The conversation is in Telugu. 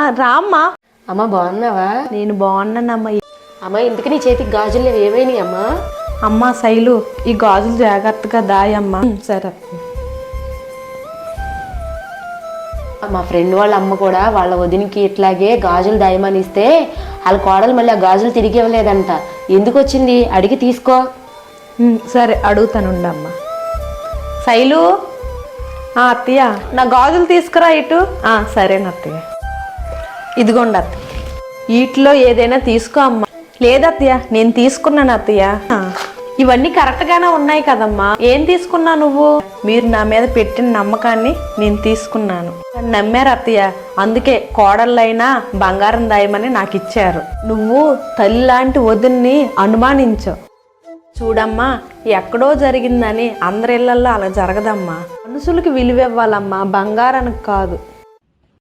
రామ్మా. అమ్మ బాగున్నావా? నేను బాగున్నానమ్మా. అమ్మ ఇందుకు నీ చేతికి గాజులు ఏమైనాయి అమ్మా? అమ్మా శైలు ఈ గాజులు జాగ్రత్తగా దాయమ్మా. సరే. మా ఫ్రెండ్ వాళ్ళ అమ్మ కూడా వాళ్ళ వదినికి ఇట్లాగే గాజులు దాయమని ఇస్తే వాళ్ళ కోడలు మళ్ళీ ఆ గాజులు తిరిగి ఇవ్వలేదంట. ఎందుకు వచ్చింది? అడిగి తీసుకో. సరే అడుగుతానుండమ్మా శైలు? ఆ, అత్తయ్య నా గాజులు తీసుకురా ఇటు. ఆ, సరేనా అత్తయ్య ఇదిగోండి అత్త వీటిలో ఏదైనా తీసుకో అమ్మా. లేదత్తయ్య నేను తీసుకున్నాను అత్తయ్య. ఇవన్నీ కరెక్ట్గానే ఉన్నాయి కదమ్మా. ఏం తీసుకున్నా నువ్వు? మీరు నా మీద పెట్టిన నమ్మకాన్ని నేను తీసుకున్నాను. నమ్మారు అత్తయ్య. అందుకే కోడళ్ళైనా బంగారం దాయమని నాకు ఇచ్చారు. నువ్వు తల్లి లాంటి వదిన్ని అనుమానించావు చూడమ్మా ఎక్కడో జరిగిందని అందరి ఇళ్ళల్లో అలా జరగదమ్మా. మనుషులకి విలువ ఇవ్వాలమ్మా బంగారానికి కాదు.